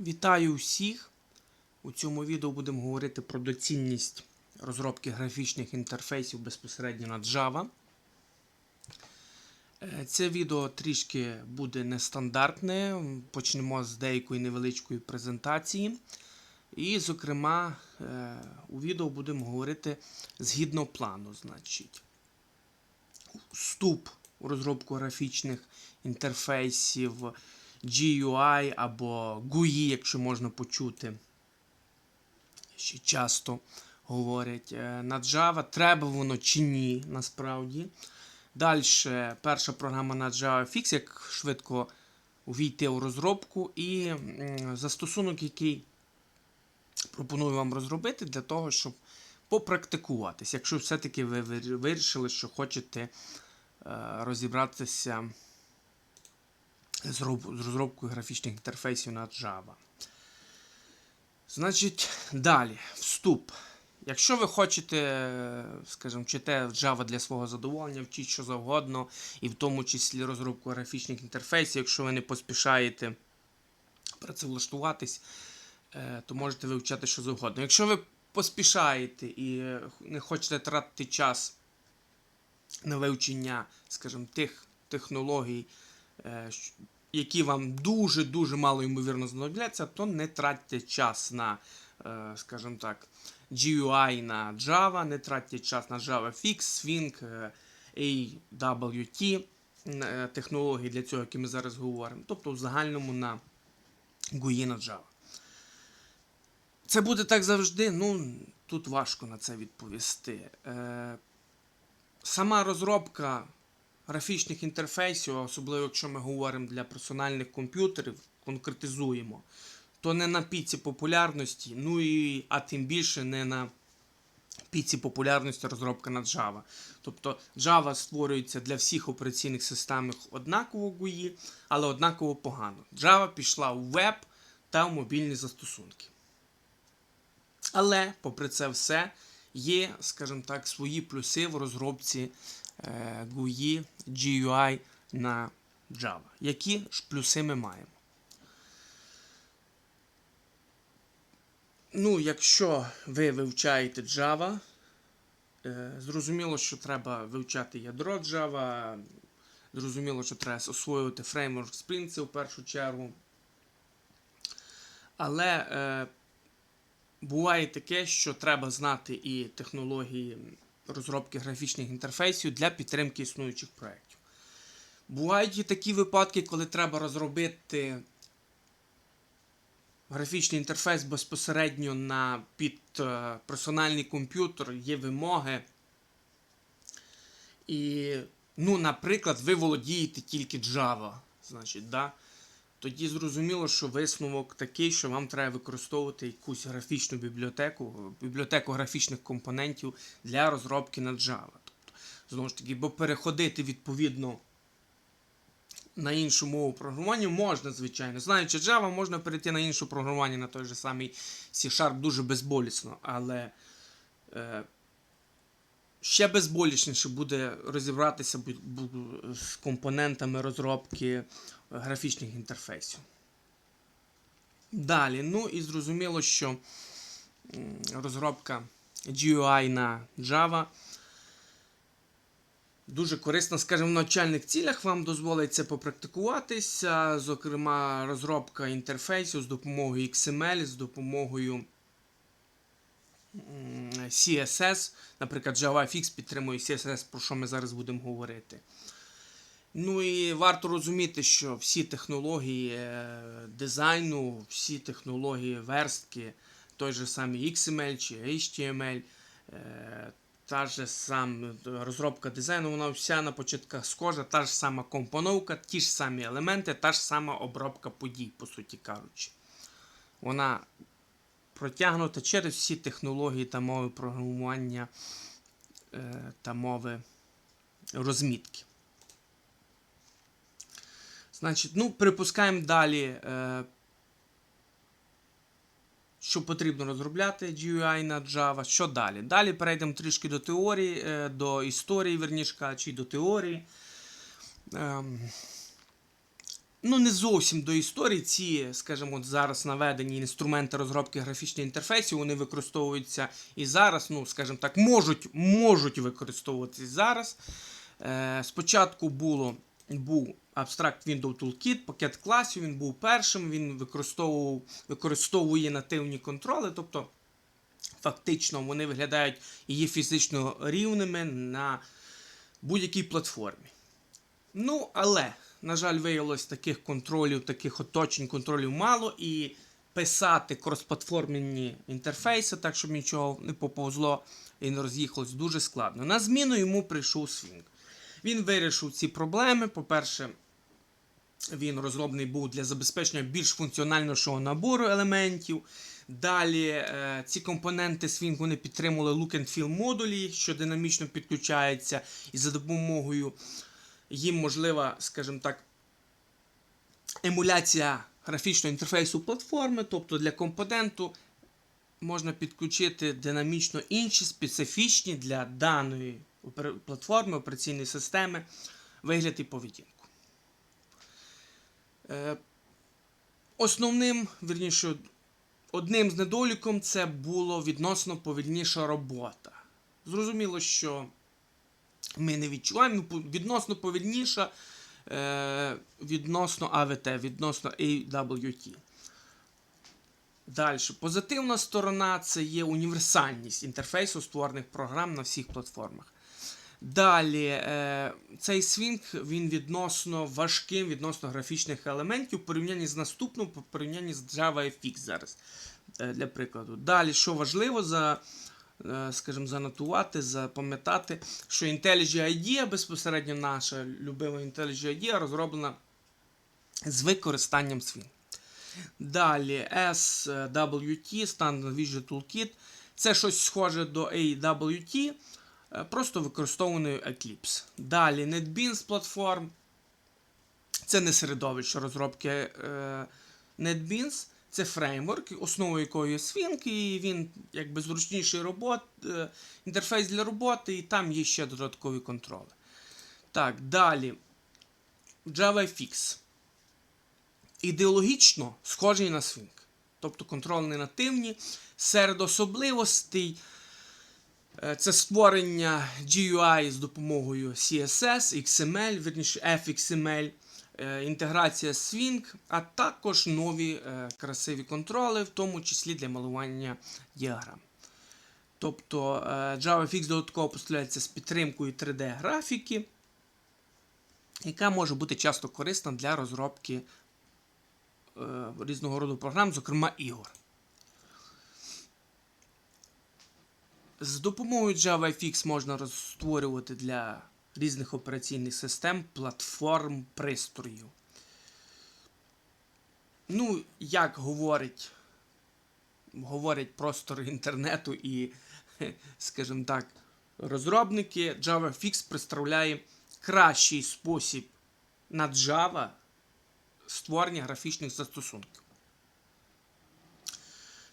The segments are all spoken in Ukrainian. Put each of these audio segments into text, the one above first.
Вітаю всіх! У цьому відео будемо говорити про доцільність розробки графічних інтерфейсів безпосередньо на Java. Е, Це відео трішки буде нестандартне. Почнемо з деякої невеличкої презентації. І, зокрема, е, у відео будемо говорити згідно плану. Значить, вступ у розробку графічних інтерфейсів, GUI або GUI, якщо можна почути. Ще часто говорять е, на Java. Треба воно чи ні, насправді. Далі перша програма на JavaFX, як швидко увійти у розробку, і застосунок, який пропоную вам розробити для того, щоб попрактикуватись, якщо все-таки ви вирішили, що хочете е, розібратися з розробкою графічних інтерфейсів на Java. Значить, далі, вступ. Якщо ви хочете, скажімо, вчите Java для свого задоволення, вчіть що завгодно, і в тому числі розробку графічних інтерфейсів, якщо ви не поспішаєте працевлаштуватись, е, то можете вивчати що завгодно. Якщо ви поспішаєте і е, не хочете тратити час на вивчення, скажімо, тих технологій, які вам дуже-дуже мало ймовірно знадобляться, то не тратьте час на, е, скажімо так, GUI на Java, не тратьте час на JavaFX, Swing, е, AWT, е, технології для цього, які ми зараз говоримо. Тобто в загальному на GUI на Java. Це буде так завжди. Ну, тут важко на це відповісти. Е, сама розробка графічних інтерфейсів, особливо якщо ми говоримо для персональних комп'ютерів, конкретизуємо, то не на піці популярності, ну і а тим більше не на піці популярності розробка на Java. Тобто Java створюється для всіх операційних систем однаково GUI, але однаково погано. Java пішла у веб та в мобільні застосунки. Але, попри це все, є, скажімо так, свої плюси в розробці GUI, GUI на Java. Які ж плюси ми маємо? Ну, якщо ви вивчаєте Java, е, зрозуміло, що треба вивчати ядро Java, зрозуміло, що треба освоювати фреймворк Spring в першу чергу. Але е, буває таке, що треба знати і технології розробки графічних інтерфейсів для підтримки існуючих проєктів. Бувають і такі випадки, коли треба розробити графічний інтерфейс безпосередньо на під е, персональний комп'ютер, є вимоги. І, ну, наприклад, ви володієте тільки Java. Значить, да? Тоді зрозуміло, що висновок такий, що вам треба використовувати якусь графічну бібліотеку, бібліотеку графічних компонентів для розробки на Java. Тобто, знову ж таки, бо переходити відповідно на іншу мову програмування можна, звичайно. Знаючи Java, можна перейти на інше програмування, на той же самий C-Sharp дуже безболісно, але е, ще безболісніше буде розібратися з компонентами розробки графічних інтерфейсів. Далі, ну і зрозуміло, що розробка GUI на Java дуже корисна, скажімо, в навчальних цілях вам дозволить це попрактикуватися. Зокрема, розробка інтерфейсів з допомогою XML, з допомогою CSS. Наприклад, JavaFX підтримує CSS, про що ми зараз будемо говорити. Ну і варто розуміти, що всі технології е, дизайну, всі технології верстки, той же самий XML чи HTML, е, та ж сам розробка дизайну, вона вся на початках схожа, та ж сама компоновка, ті ж самі елементи, та ж сама обробка подій, по суті кажучи. Вона протягнута через всі технології та мови програмування е, та мови розмітки. Значить, ну, припускаємо далі, е, що потрібно розробляти GUI на Java. Що далі? Далі перейдемо трішки до теорії, е, до історії, верніше кажучи, до теорії. Ну, не зовсім до історії. Ці, скажімо, зараз наведені інструменти розробки графічних інтерфейсів, вони використовуються і зараз, ну, скажімо так, можуть, можуть використовуватися зараз. Е, спочатку було, був Abstract Window Toolkit, пакет класів, він був першим, він використовував, використовує нативні контроли, тобто фактично вони виглядають і є фізично рівними на будь-якій платформі. Ну, але, на жаль, виявилось таких контролів, таких оточень контролів мало, і писати кросплатформенні інтерфейси, так щоб нічого не поповзло і не роз'їхалось, дуже складно. На зміну йому прийшов Swing. Він вирішив ці проблеми. По-перше, він розроблений був для забезпечення більш функціональнішого набору елементів. Далі е, ці компоненти Swing вони підтримували look and feel модулі, що динамічно підключаються, і за допомогою їм можлива, скажімо так, емуляція графічного інтерфейсу платформи, тобто для компоненту можна підключити динамічно інші специфічні для даної платформи операційної системи вигляд і поведінку. Е, Основним, вірніше, одним з недоліком це було відносно повільніша робота. Зрозуміло, що ми не відчуваємо ну, відносно повільніша е, відносно АВТ, відносно AWT. Далі. Позитивна сторона це є універсальність інтерфейсу створених програм на всіх платформах. Далі, е, цей свінг він відносно важким, відносно графічних елементів в порівнянні з наступним, в порівнянні з JavaFX зараз. е, Для прикладу. Далі, що важливо, за, скажімо, занотувати, запам'ятати, що IntelliJ IDEA, безпосередньо наша любима IntelliJ IDEA, розроблена з використанням Swing. Далі SWT, Standard Visual Toolkit. Це щось схоже до AWT, е, просто використовуваною Eclipse. Далі NetBeans платформ. Це не середовище розробки е, NetBeans, це фреймворк, основою якої є Swing, і він якби зручніший робот, е, інтерфейс для роботи, і там є ще додаткові контроли. Так, далі. JavaFX ідеологічно схожий на Swing. Тобто контрольні нативні. Серед особливостей е, це створення GUI з допомогою CSS, XML, верніше FXML, інтеграція Swing, а також нові е, красиві контроли, в тому числі для малювання діаграм. Тобто е, JavaFX додатково поставляється з підтримкою 3D-графіки, яка може бути часто корисна для розробки е, різного роду програм, зокрема ігор. З допомогою JavaFX можна розтворювати для різних операційних систем платформ пристроїв. Ну, як говорить, говорять простори інтернету і, скажімо так, розробники, JavaFX представляє кращий спосіб на Java створення графічних застосунків.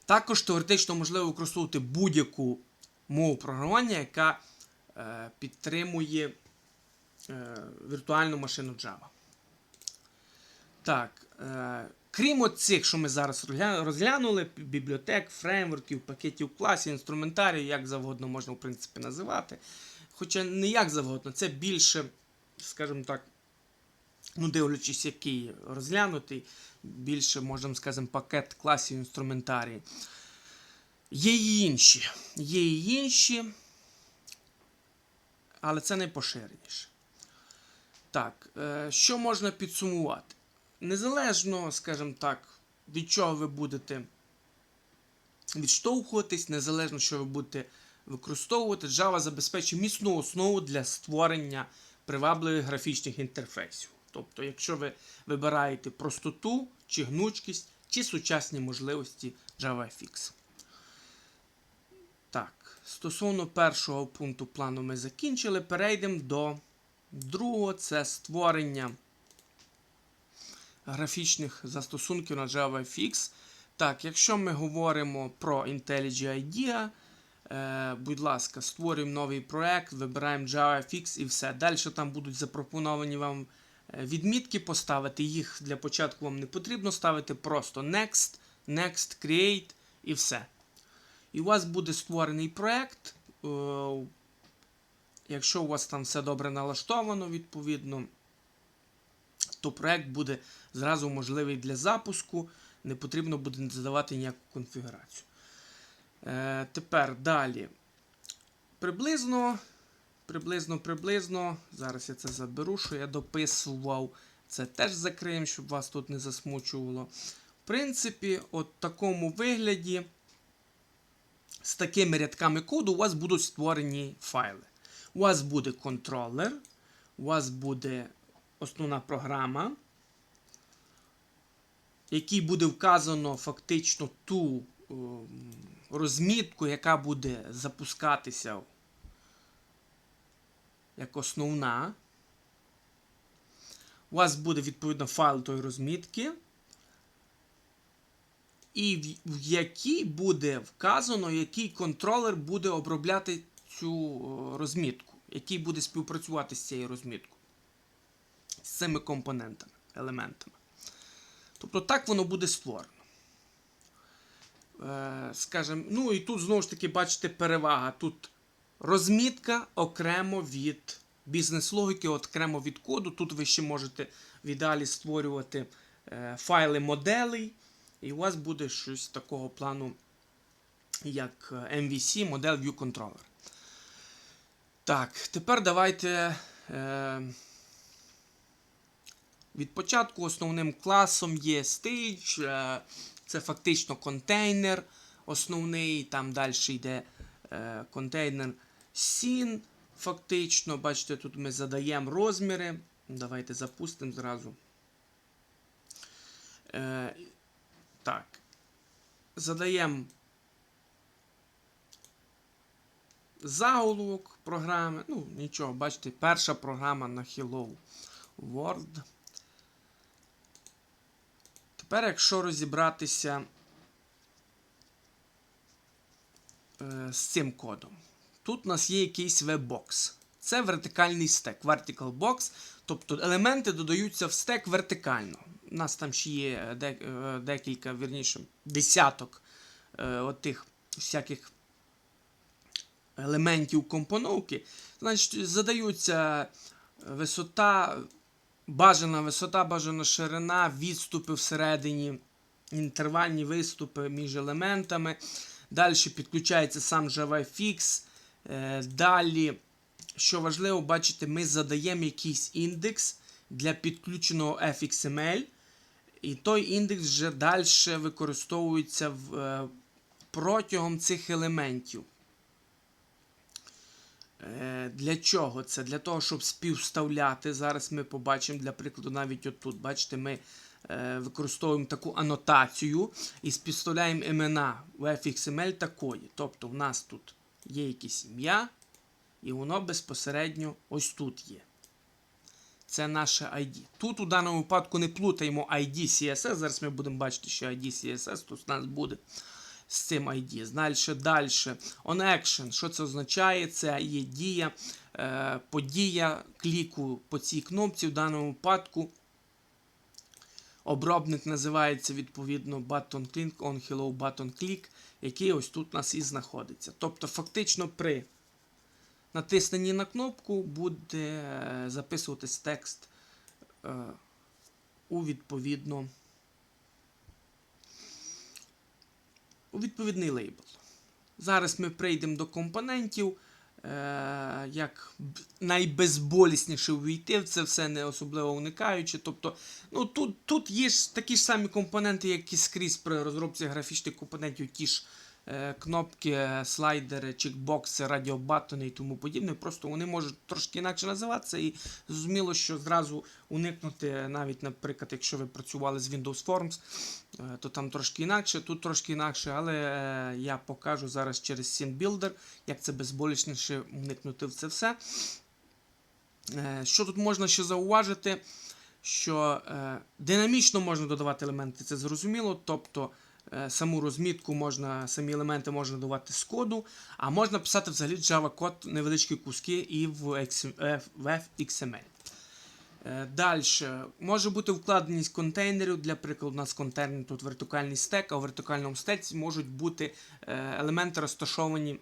Також теоретично можливо використовувати будь-яку мову програмування, яка е, підтримує віртуальну машину Java. Так, е, крім от цих, що ми зараз розглянули, бібліотек, фреймворків, пакетів класів, інструментарію, як завгодно можна, в принципі, називати. Хоча не як завгодно, це більше, скажімо так, ну, дивлячись, який розглянутий, більше, можемо сказати, пакет класів інструментарії. Є і інші. Є і інші, але це найпоширеніше. Так, е, що можна підсумувати? Незалежно, скажімо так, від чого ви будете відштовхуватись, незалежно, що ви будете використовувати, Java забезпечує міцну основу для створення привабливих графічних інтерфейсів. Тобто, якщо ви вибираєте простоту, чи гнучкість, чи сучасні можливості JavaFX. Так, стосовно першого пункту плану ми закінчили. Перейдемо до другого це створення графічних застосунків на JavaFX. Так, якщо ми говоримо про IntelliJ IDEA, е, будь ласка, створюємо новий проект, вибираємо JavaFX і все. Далі там будуть запропоновані вам е, відмітки поставити. Їх для початку вам не потрібно ставити просто Next, Next, Create і все. І у вас буде створений проект. Е, Якщо у вас там все добре налаштовано, відповідно, то проект буде зразу можливий для запуску. Не потрібно буде задавати ніяку конфігурацію. Е, тепер далі. Приблизно, приблизно, приблизно. Зараз я це заберу, що я дописував. Це теж закриємо, щоб вас тут не засмучувало. В принципі, от такому вигляді, з такими рядками коду, у вас будуть створені файли. У вас буде контролер, у вас буде основна програма, в якій буде вказано фактично ту ем, розмітку, яка буде запускатися як основна. У вас буде відповідно файл тої розмітки, і в якій буде вказано, який контролер буде обробляти цю розмітку, який буде співпрацювати з цією розміткою, з цими компонентами, елементами. Тобто так воно буде створено. Е, скажем, ну і тут знову ж таки бачите перевага. Тут розмітка окремо від бізнес-логіки, окремо від коду. Тут ви ще можете в ідеалі створювати е, файли моделей, і у вас буде щось такого плану, як е, MVC, Model View Controller. Так, тепер давайте. Е, від початку основним класом є stage, е, це фактично контейнер основний, там далі йде е, контейнер scene, фактично. Бачите, тут ми задаємо розміри. Давайте запустимо зразу. Е, так. Задаємо заголовок програми. Ну, нічого, бачите, перша програма на Hello World. Тепер, якщо розібратися е, з цим кодом, тут у нас є якийсь веб-бокс. Це вертикальний стек, vertical box, тобто елементи додаються в стек вертикально. У нас там ще є е, декілька, вірніше, десяток е, отих всяких елементів компоновки. Значить, задаються висота, бажана висота, бажана ширина, відступи всередині, інтервальні виступи між елементами. Далі підключається сам JavaFX. Е, Далі, що важливо, бачите, ми задаємо якийсь індекс для підключеного fxml. І той індекс вже далі використовується е, протягом цих елементів. Е, Для чого це? Для того, щоб співставляти. Зараз ми побачимо, для прикладу, навіть отут, бачите, ми е, використовуємо таку анотацію і співставляємо імена в fxml такої. Тобто, в нас тут є якесь ім'я, і воно безпосередньо ось тут є. Це наше ID. Тут у даному випадку не плутаємо ID CSS. Зараз ми будемо бачити, що ID CSS тут у нас буде з цим ID. Далі, далі. On action. Що це означає? Це є дія, е, подія кліку по цій кнопці. В даному випадку обробник називається відповідно button click on hello button click, який ось тут у нас і знаходиться. Тобто, фактично, при натисненні на кнопку буде е, записуватись текст е, у відповідно. У відповідний лейбл. Зараз ми прийдемо до компонентів. Е, як найбезболісніше увійти в це все не особливо уникаючи. Тобто, ну, тут, тут є ж такі ж самі компоненти, як і скрізь при розробці графічних компонентів, ті ж кнопки, е, слайдери, чекбокси, радіобатони і тому подібне. Просто вони можуть трошки інакше називатися, і зрозуміло, що зразу уникнути, навіть, наприклад, якщо ви працювали з Windows Forms, е, то там трошки інакше, тут трошки інакше, але е, я покажу зараз через Scene Builder, як це безболісніше уникнути в це все. Е, Що тут можна ще зауважити? Що е, динамічно можна додавати елементи, це зрозуміло. Тобто е, саму розмітку можна, самі елементи можна додавати з коду, а можна писати взагалі Java код невеличкі куски і в, е, XML. Далі. Може бути вкладеність контейнерів. Для прикладу, у нас контейнер тут вертикальний стек, а у вертикальному стеці можуть бути е, елементи розташовані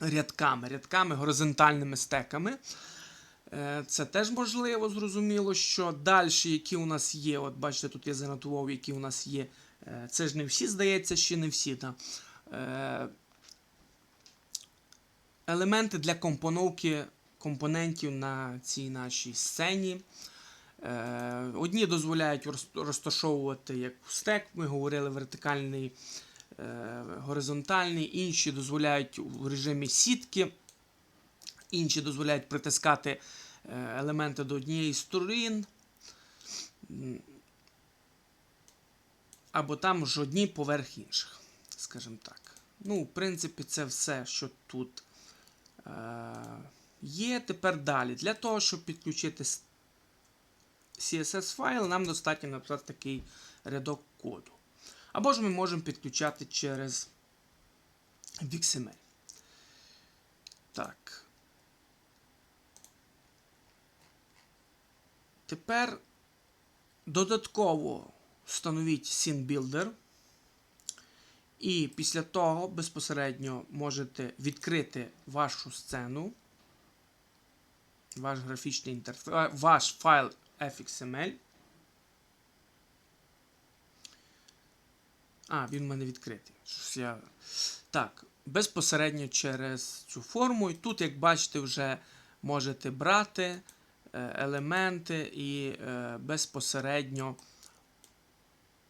рядками, рядками, горизонтальними стеками. Е, Це теж можливо, зрозуміло, що далі, які у нас є, от бачите, тут я занотував, які у нас є. Е, Це ж не всі, здається, ще не всі. Та. Е, Елементи для компоновки компонентів на цій нашій сцені. Е, Одні дозволяють розташовувати як стек, ми говорили, вертикальний, горизонтальний, інші дозволяють в режимі сітки, інші дозволяють притискати елементи до однієї з сторін. Або там ж одні поверх інших, скажімо так. Ну, в принципі, це все, що тут е, є. Тепер далі. Для того, щоб підключити CSS файл, нам достатньо написати такий рядок коду. Або ж ми можемо підключати через XML. Так. Тепер додатково встановіть SceneBuilder. І після того безпосередньо можете відкрити вашу сцену, ваш графічний інтерфейс, ваш файл fxml. А, він в мене відкритий. Я... Так, безпосередньо через цю форму. І тут, як бачите, вже можете брати е, елементи і е, безпосередньо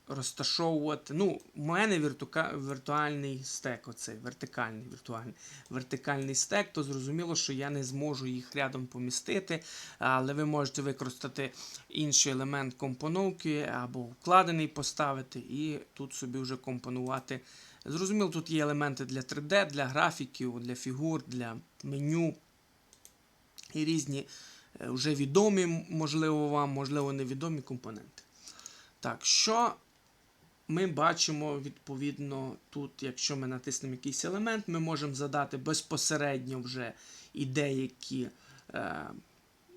розташовувати. Ну, у мене віртука... віртуальний стек, оцей вертикальний віртуальний вертикальний стек, то зрозуміло, що я не зможу їх рядом помістити, але ви можете використати інший елемент компоновки або вкладений поставити, і тут собі вже компонувати. Зрозуміло, тут є елементи для 3D, для графіків, для фігур, для меню і різні е, вже відомі, можливо, вам, можливо, невідомі компоненти. Так, що ми бачимо відповідно тут, якщо ми натиснемо якийсь елемент, ми можемо задати безпосередньо вже і деякі е,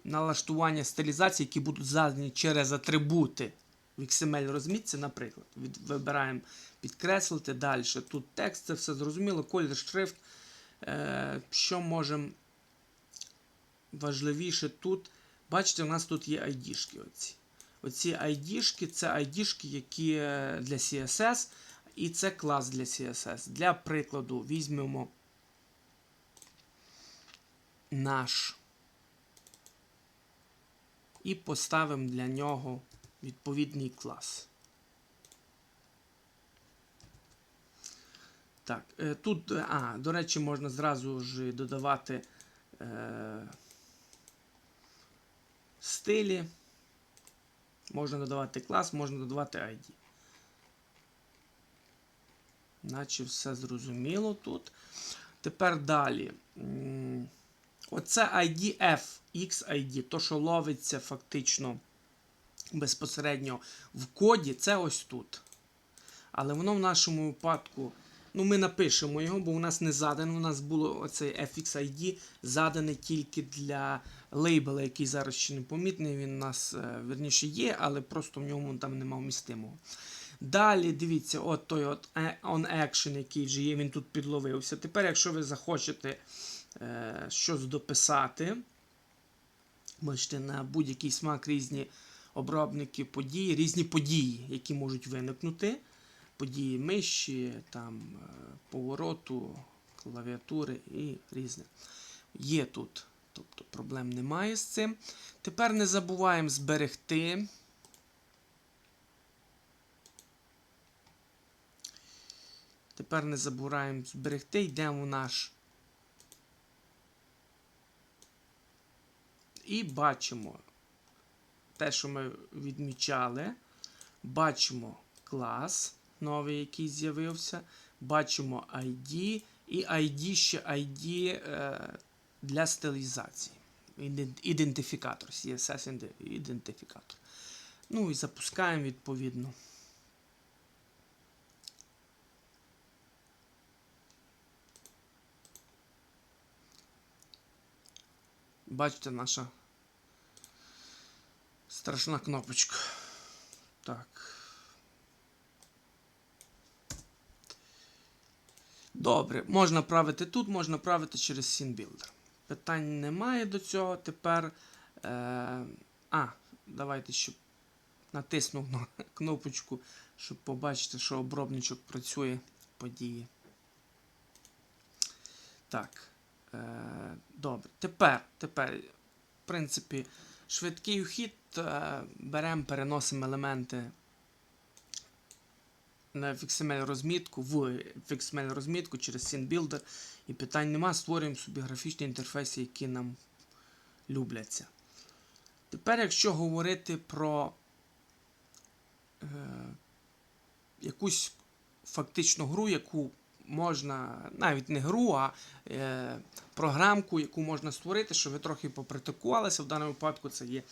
налаштування стилізації, які будуть задані через атрибути в XML розмітці, наприклад. Від, вибираємо підкреслити далі. Тут текст, це все зрозуміло, колір, шрифт. Е, що можемо важливіше тут. Бачите, у нас тут є ID-шки оці. Оці ID-шки це ID-шки, які е, для CSS, і це клас для CSS. Для прикладу, візьмемо наш і поставимо для нього відповідний клас. Так, е, тут, е, а, до речі, можна зразу ж додавати е, стилі. Можна додавати клас, можна додавати ID. Наче все зрозуміло тут. Тепер далі. Оце ID F, XID, то, що ловиться фактично безпосередньо в коді, це ось тут. Але воно в нашому випадку. Ну, ми напишемо його, бо у нас не задано. У нас було оцей FXID задане тільки для лейбла, який зараз ще не помітний. Він у нас е, верніше є, але просто в ньому там нема вмістимого. Далі дивіться, от той от е, on action, який вже є, він тут підловився. Тепер, якщо ви захочете е, щось дописати, бачите, на будь-який смак різні обробники подій, різні події, які можуть виникнути події миші, там, е, повороту, клавіатури і різне. Є тут, тобто проблем немає з цим. Тепер не забуваємо зберегти. Тепер не забуваємо зберегти, йдемо в наш. І бачимо те, що ми відмічали. Бачимо клас новий, який з'явився. Бачимо ID і ID ще ID е, для стилізації. Ідентифікатор, CSS ідентифікатор. Ну і запускаємо відповідно. Бачите, наша Страшна кнопочка. Так. Добре, можна правити тут, можна правити через SceneBuilder. Питань немає до цього. Тепер. Е, а, давайте ще натисну на кнопочку, щоб побачити, що обробничок працює події. Так. Е, добре. Тепер, тепер, в принципі, швидкий вхід. Е, беремо, переносимо елементи на XML розмітку в XML розмітку через SceneBuilder і питань нема, створюємо собі графічні інтерфейси, які нам любляться. Тепер, якщо говорити про е, якусь фактичну гру, яку можна, навіть не гру, а е, програмку, яку можна створити, щоб ви трохи попрактикувалися. В даному випадку це є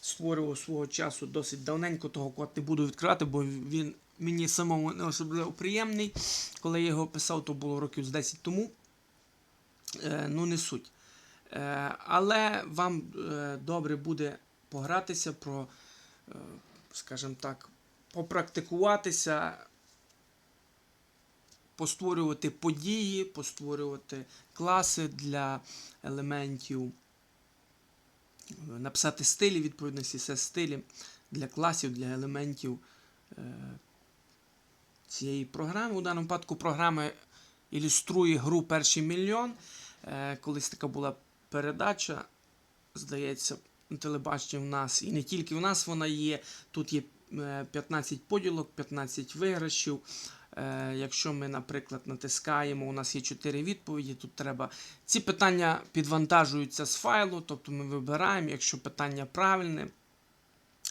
створював свого часу досить давненько, того код не буду відкривати, бо він мені самому не особливо приємний. Коли я його писав, то було років з 10 тому. Е, ну, не суть. Е, але вам е, добре буде погратися, про, е, скажімо так, попрактикуватися, постворювати події, постворювати класи для елементів написати стилі, відповідно CSS стилі для класів, для елементів е, цієї програми. У даному випадку програма ілюструє гру Перший мільйон. Е, колись така була передача, здається, на телебаченні в нас. І не тільки в нас вона є. Тут є 15 е, поділок, 15 виграшів. Е, якщо ми, наприклад, натискаємо, у нас є 4 відповіді, тут треба. Ці питання підвантажуються з файлу, тобто ми вибираємо, якщо питання правильне,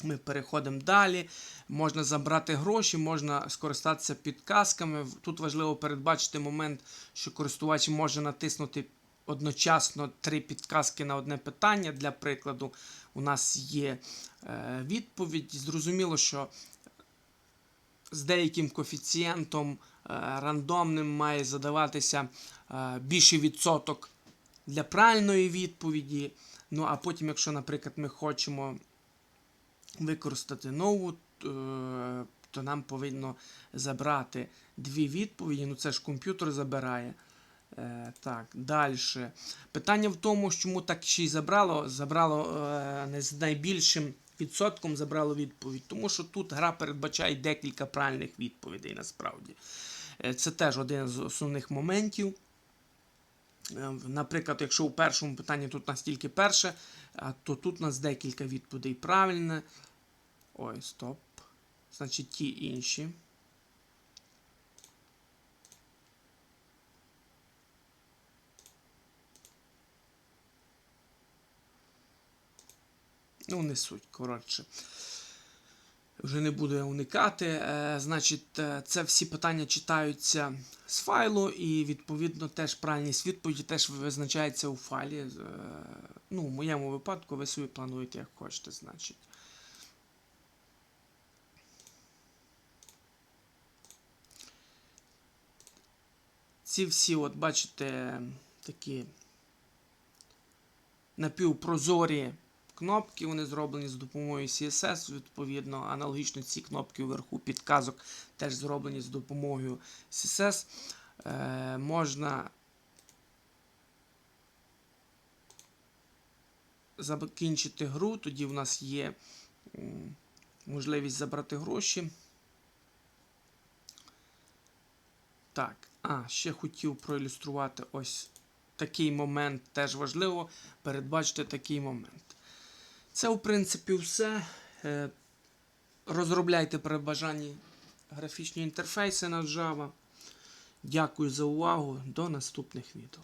ми переходимо далі. Можна забрати гроші, можна скористатися підказками. Тут важливо передбачити момент, що користувач може натиснути одночасно три підказки на одне питання. Для прикладу, у нас є е, відповідь. Зрозуміло, що з деяким коефіцієнтом е, рандомним має задаватися е, більший відсоток для правильної відповіді. Ну, а потім, якщо, наприклад, ми хочемо використати нову, е, то нам повинно забрати дві відповіді. Ну, це ж комп'ютер забирає. Так, далі. Питання в тому, чому так ще й забрало. Забрало не з найбільшим відсотком забрало відповідь. Тому що тут гра передбачає декілька правильних відповідей насправді. Е, це теж один з основних моментів. Е, наприклад, якщо у першому питанні тут настільки перше, то тут у нас декілька відповідей правильне. Ой, стоп. Значить, ті інші. Ну, не суть, коротше. Вже не буду уникати. Е, Значить, е, це всі питання читаються з файлу, і, відповідно, теж правильність відповіді теж визначається у файлі. Е, ну, В моєму випадку ви собі плануєте, як хочете, значить. Ці всі, от бачите, такі напівпрозорі кнопки, вони зроблені з допомогою CSS, відповідно, аналогічно ці кнопки вверху підказок теж зроблені з допомогою CSS. Е, Можна закінчити гру, тоді в нас є можливість забрати гроші. Так, а, ще хотів проілюструвати ось такий момент, теж важливо передбачити такий момент. Це, в принципі, все. Е, розробляйте при бажанні графічні інтерфейси на Java. Дякую за увагу. До наступних відео.